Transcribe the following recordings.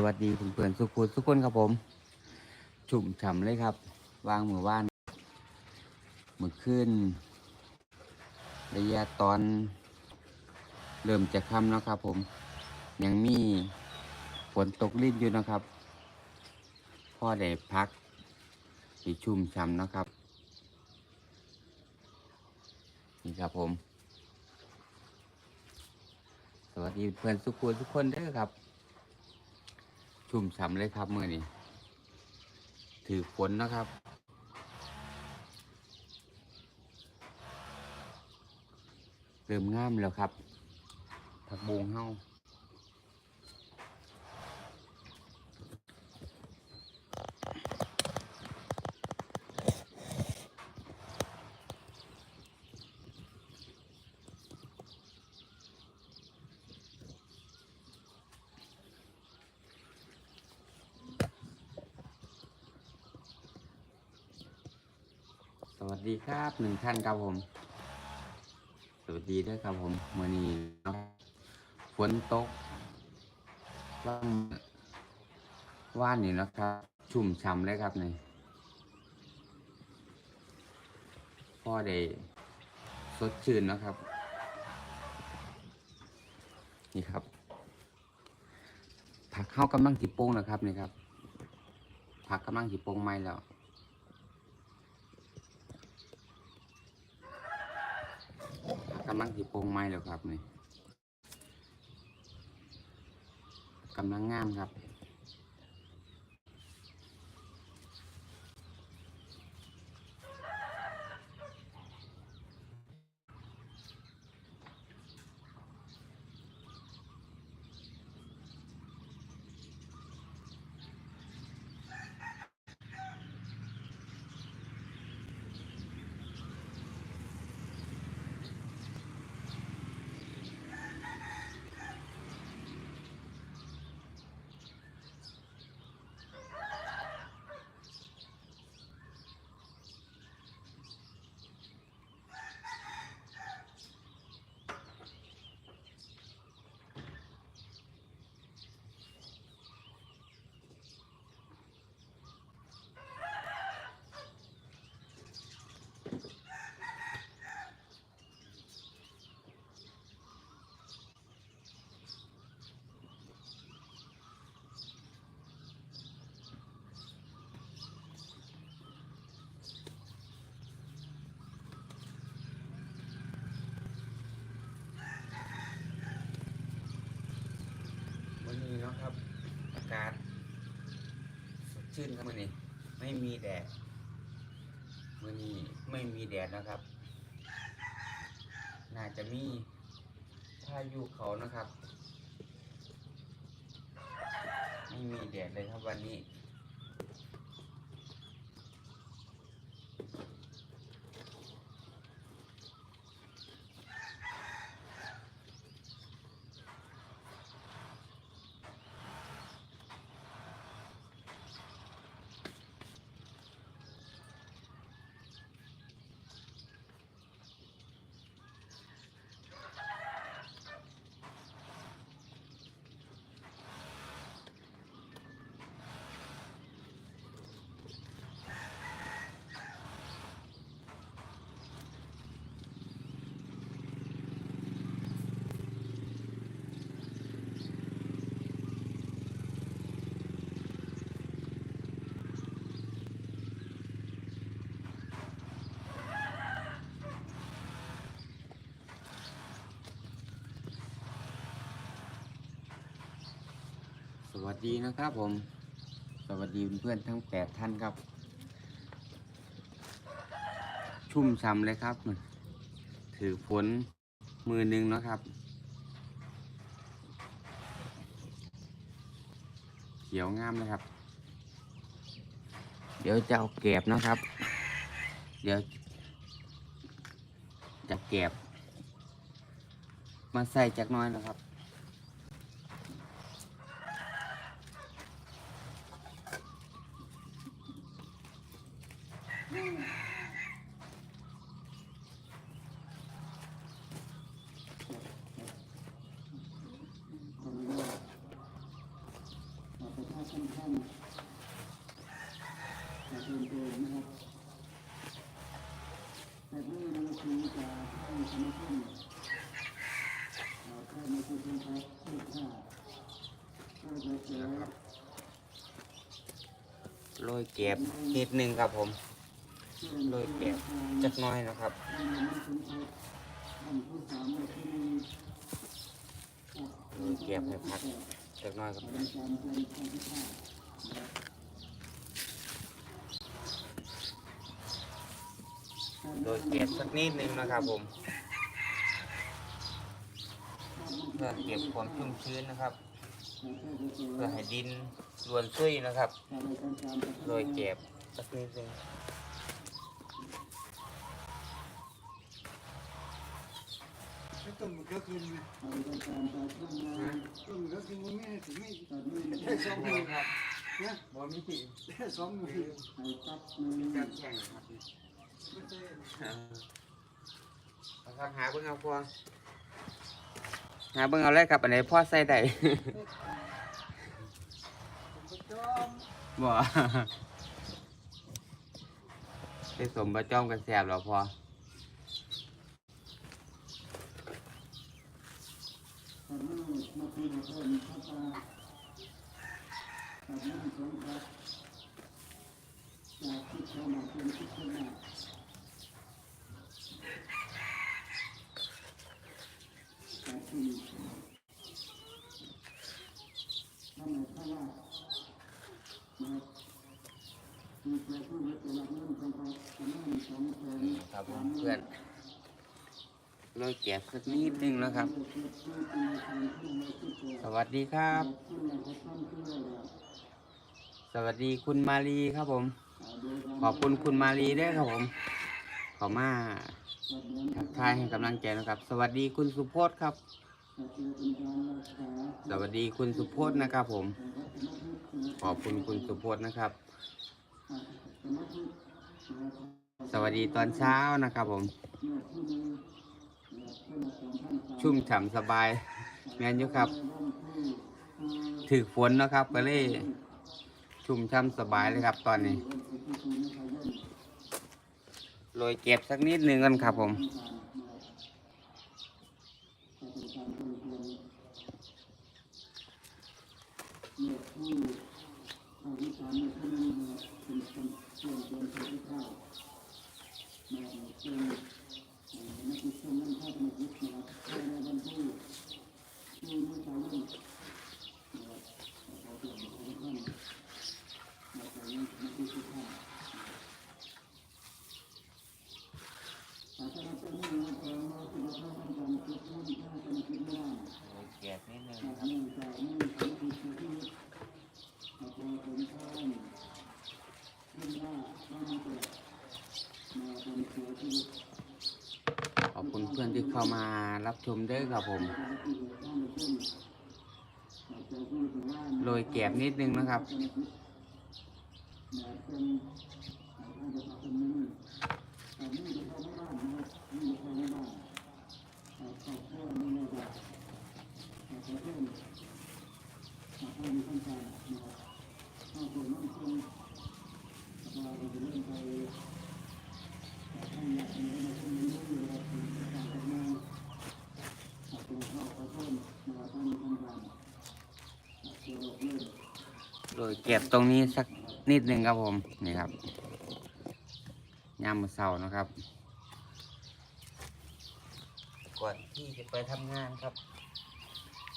สวัสดีเพื่อนๆสุขุทุกคนครับผม ชุ่มฉ่ำเลยครับ วางมือว่านมือขึ้น ระยะตอน เริ่มจะค่ำแล้วครับผม ยังมีฝนตกลิ้นอยู่นะครับ พ่อได้พักที่ชุ่มฉ่ำนะครับ นี่ครับผม สวัสดีเพื่อนสุขุทุกคนเด้อครับ ชุ่มฉ่ำเลยครับมือนี้ถือฝนนะครับ เริ่มงามแล้วครับ ผักบงเฮา บหนึ่งท่านครับผม สวัสดีด้วยครับผมมื่อนี้เนาะฝนตกว่างว่านนี่นะครับ ชุ่มฉ่ำเลยครับนี่พ่อได้สดชื่นนะครับ นี่ครับ ผักเข้ากำลังจิโป้งนะครับนี่ครับ ผักกำลังจิโป้งไม้แล้ว กำลังสิโปรงไม้แล้วครับนี่กำลังงามครับ วันนี้เนาะครับ อากาศสด ชื่นครับวันนี้ไม่มีแดดวันนี้ไม่มีแดดนะครับ น่าจะมีพายุเขานะครับ ไม่มีแดดเลยครับวันนี้ ส วัสดีนะครับผม สวัสดีเพื่อนๆทั้งแปดท่านครับ ชุ่มฉ่ำเลยครับ ถือฝนมือหนึ่งนะครับ เขียวงามเลยครับ เดี๋ยวจะเอาแกบนะครับ เดี๋ยวจะแกบ มาใส่จักน้อยนะครับ โรยเก็บนิดนึงครับผมโรยเก็บจักน้อยนะครับโรยเก็บให้พักจักน้อยครับ โรยเก็บสักนิดนึงนะครับผมเพื่อเก็บความชุ่มชื้นนะครับ เพื่อให้ดินรวนซุยนะครับโรยเก็บสักนิดนึงต้มก็กินต้มก็กินไม่ถึงไม่ได้สองมือครับนะบ่มีที่ได้สองมือจับแข่งครับเอา ครับหาเบิ่งเอาพวงหาเบิ่งเอาเลยครับอันไหนพ่อใส่ได้จอมบ่ไปสมประจอมกันแสบหรอพอ มา ครับผมเพื่อนเราแจกสักนิดนึงแล้วครับ สวัสดีครับ สวัสดีคุณมาลีครับผม ขอบคุณคุณมาลีด้วยครับผม ขอมา ทักทายให้กำลังใจนะครับ สวัสดีคุณสุพจน์ครับ สวัสดีคุณสุพจน์นะครับ ผม ขอบคุณคุณสุพจน์นะครับ สวัสดีตอนเช้านะครับ ผม ชุ่มฉ่ำสบายแมนอยุครับ ถือฝนนะครับก็เลยชุ่มช่ำสบายเลยครับ ตอนนี้ โรยเก็บสักนิดนึงกันครับผมเก็บนิดนึงนะครับขอบคุณ เข้ามารับชมเด้อครับผมโรยแกบนิดนึงนะครับ โรยเก็บตรงนี้สักนิดหนึ่งครับผม นี่ครับยามมือเสาร์นะครับ ก่อนที่จะไปทำงานครับ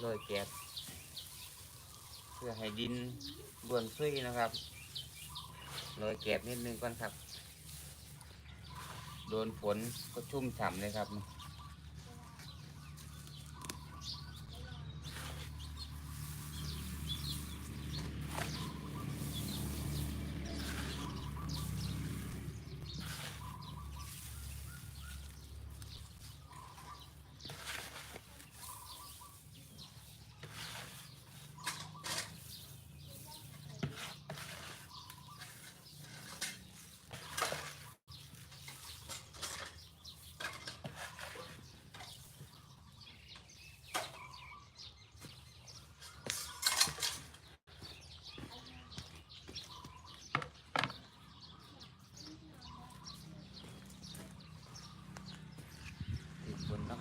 โรยเก็บ เพื่อให้ดินบวนซุยนะครับโรยเก็บนิดนึงก่อนครับ โดนฝนก็ชุ่มฉ่ำเลยครับ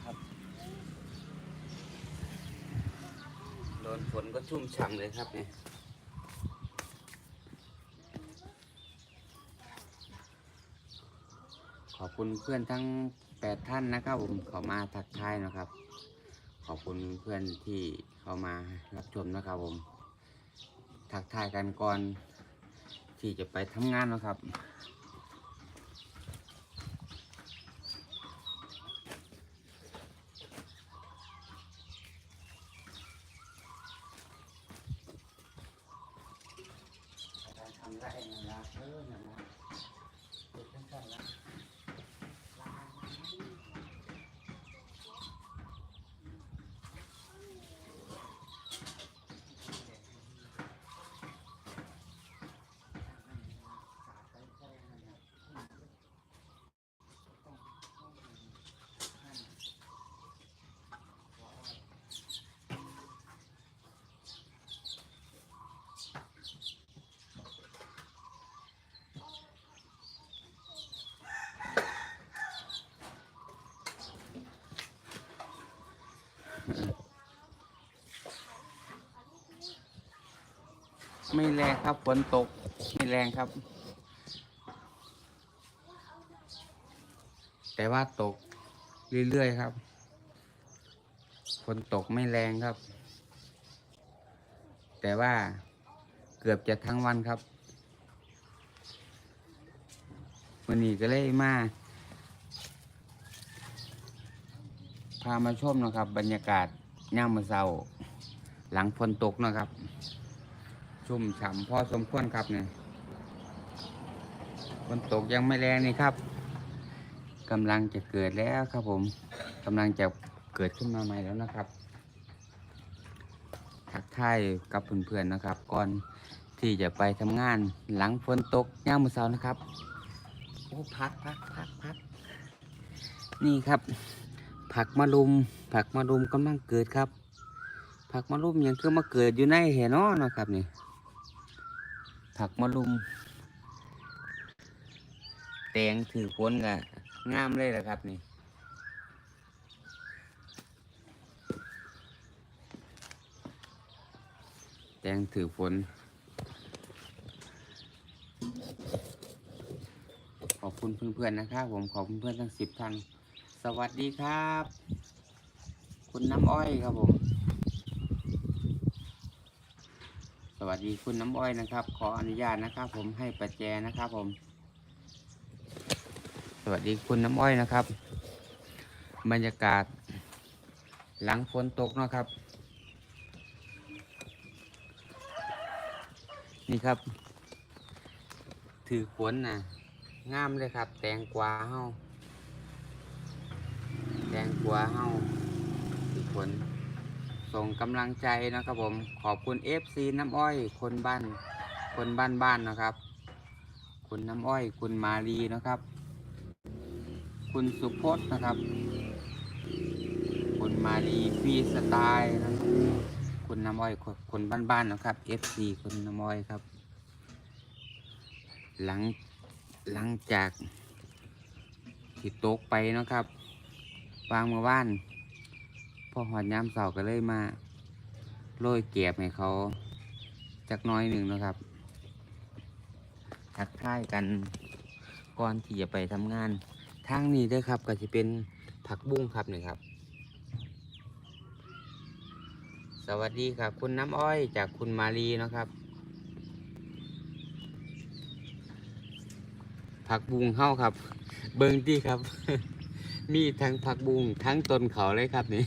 ค นฝนก็ชุ่มฉ่ำเลยครับเนี่ยขอบคุณเพื่อนทั้งแปดท่านนะครับผมเขามาทักทายนะครับ ขอบคุณเพื่อนที่เข้ามารับชมนะครับผมทักทายกันก่อนที่จะไปทำงานนะครับ ทำได้นั่นละเออนั่นละเด็กทั้งกันละ ไม่แรงครับฝนตกไม่แรงครับ แต่ว่าตกเรื่อยๆครับฝนตกไม่แรงครับ แต่ว่าเกือบจะทั้งวันครับวันนี้ก็เลยมาพามาชมนะครับ บรรยากาศย่ามมือเศร้า หลังฝนตกนะครับ ชุ่มฉ่ำพอสมควรครับเนี่ยฝนตกยังไม่แรงนี่ครับกำลังจะเกิดแล้วครับผมกำลังจะเกิดขึ้นมาใหม่แล้วนะครับ ทักทายกับเพื่อนๆนะครับ ก่อนที่จะไปทำงานหลังฝนตกย่ามมือเสานะครับโอ้พักพักพักพักนี่ครับ ผักมะรุม ผักมะรุมกำลังเกิดครับ ผักมะรุมยังคือมาเกิดอยู่ในแห่นอนะครับนี่ ผักมะรุมแตงถือผลกะงามเลยละครับนี่แตงถือผลขอบคุณเพื่อนๆนะครับผมขอบคุณเพื่อนทั้งสิบท่านสวัสดีครับ คุณน้ำอ้อยครับผม สวัสดีคุณน้ำอ้อยนะครับ ขออนุญาตนะครับผมให้ประแจนะครับผม สวัสดีคุณน้ำอ้อยนะครับ บรรยากาศ หลังฝนตกเนาะครับ นี่ครับ ถือขวนนะงามเลยครับ แตงกวาเฮาแตงกวาเฮาถือขวน ส่งกำลังใจนะครับผมขอบคุณ FC น้ำอ้อย คนบ้านคนบ้านบ้านๆนะครับ คุณน้ำอ้อย คุณมาลีนะครับ คุณสุพจน์นะครับ คุณมาลีฟีสไตล์นะคุณน้ำอ้อยคนคนบ้านๆนะครับ FC คุณน้ำอ้อยครับ หลังหลังจากที่ตกไปนะครับวางมาบ้าน อหอดย้ำเสาก็เลยมาโรยเก็บให้เขาจักน้อยหนึ่งนะครับ ทักทายกันก่อนที่จะไปทำงานทางนี้ด้วยครับก็จะเป็นผักบุ้งครับนี่ครับ สวัสดีครับ คุณน้ำอ้อยจากคุณมาลีนะครับผักบุ้งเข้าครับ เบิงที่ครับ มีทั้งผักบุงทั้งต้นเขาเลยครับนี่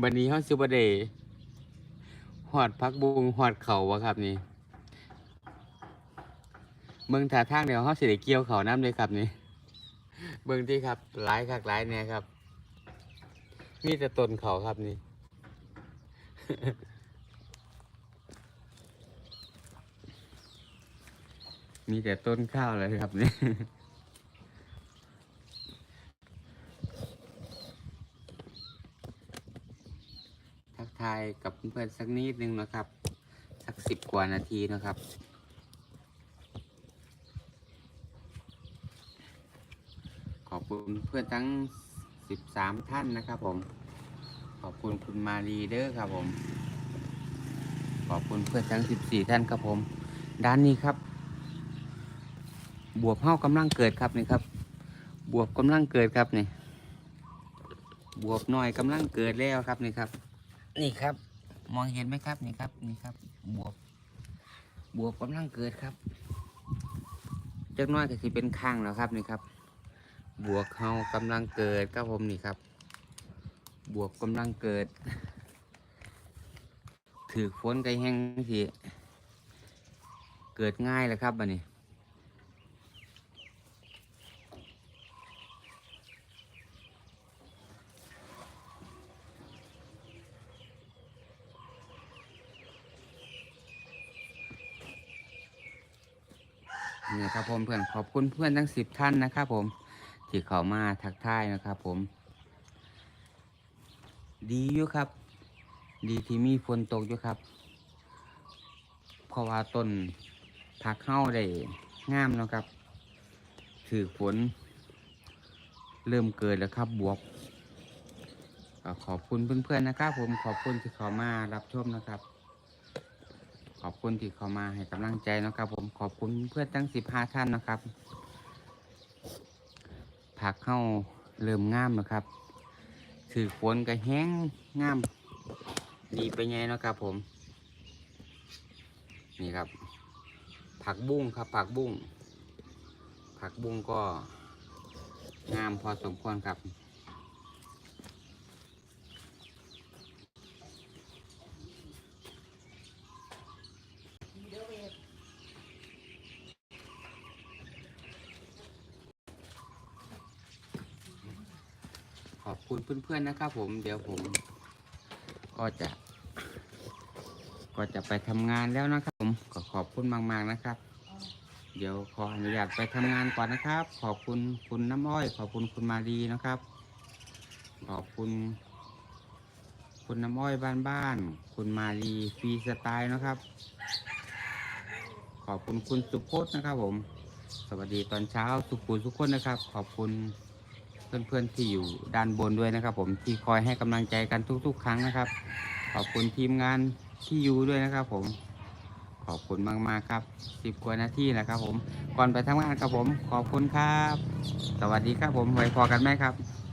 บันนี้เขาซิบเดย์หอดผักบุงหอดเขาวะครับนี่เบิงท่าทางเดี๋ยวเขาสิได้เกี่ยวเขาน้ำเลยครับนี่เบิงที่ครับหลายคักหลายเนี่ยครับ มีแต่ต้นเขาครับนี่มีแต่ต้นข้าวเลยครับนี่ย กับเพื่อนๆสักนิดนึงนะครับ สักสิบกว่านาทีนะครับขอบคุณเพื่อนทั้งสิบสามท่านนะครับผม ขอบคุณคุณมารีเด้อครับผม ขอบคุณเพื่อนทั้ง 14 ท่านครับผม ด้านนี้ครับ บวบเฮากำลังเกิดครับนี่ครับ บวบกำลังเกิดครับนี่ บวบน้อยกำลังเกิดแล้วครับนี่ครับ นี่ครับ มองเห็นไหมครับนี่ครับนี่ครับ บวบบวบกำลังเกิดครับจักน้อยก็สิเป็นข้างแล้วครับนี่ครับ บวกเฮากำลังเกิดครับผมนี่ครับ บวกกำลังเกิด ถือฝนไกลแห้งสิเกิดง่ายเลยครับบันนี้ นี่ครับผมเพื่อนขอบคุณเพื่อนทั้งสิบท่านนะครับผมที่เขามาทักทายนะครับผม ดีอยู่ครับ ดีที่มีฝนตกอยู่ครับ เพราะว่าต้นผักเข้าได้งามแล้วครับ ถือฝนเริ่มเกิดแล้วครับบวกขอบคุณเพื่อนๆนะครับ ผมขอบคุณที่เขามารับชมนะครับ ขอบคุณที่เขามาให้กำลังใจนะครับ ผมขอบคุณเพื่อนทั้งสิบห้าท่านนะครับ ผักเข้าเริ่มงามนะครับถือฝนก็แห้งงามดีไปไงนะครับผม นี่ครับ ผักบุ้งครับ ผักบุ้งผักบุ้งก็งามพอสมควรครับ คุณเพื่อนๆนะครับ ผมเดี๋ยวผม ก็จะ ก็จะไปทำงานแล้วนะครับ ผมก็ขอบคุณมากๆนะครับ เดี๋ยวขออนุญาตไปทำงานก่อนนะครับ ขอบคุณคุณน้ำอ้อย ขอบคุณคุณมาดีนะครับ ขอบคุณ คุณน้ำอ้อยบ้านบ้านๆคุณมาลีฟรีสไตล์นะครับ ขอบคุณคุณสุพจน์นะครับผม สวัสดีตอนเช้าสุขุมทุกคนนะครับ ขอบคุณ เพื่อนๆที่อยู่ด้านบนด้วยนะครับ ผมที่คอยให้กำลังใจกันทุก ๆ ครั้งนะครับ ขอบคุณทีมงานที่อยู่ด้วยนะครับ ผมขอบคุณมากๆครับสิบกว่านาทีแล้วครับ ผมก่อนไปทำงานครับผม ขอบคุณครับ สวัสดีครับผมไว้พอกันไหมครับ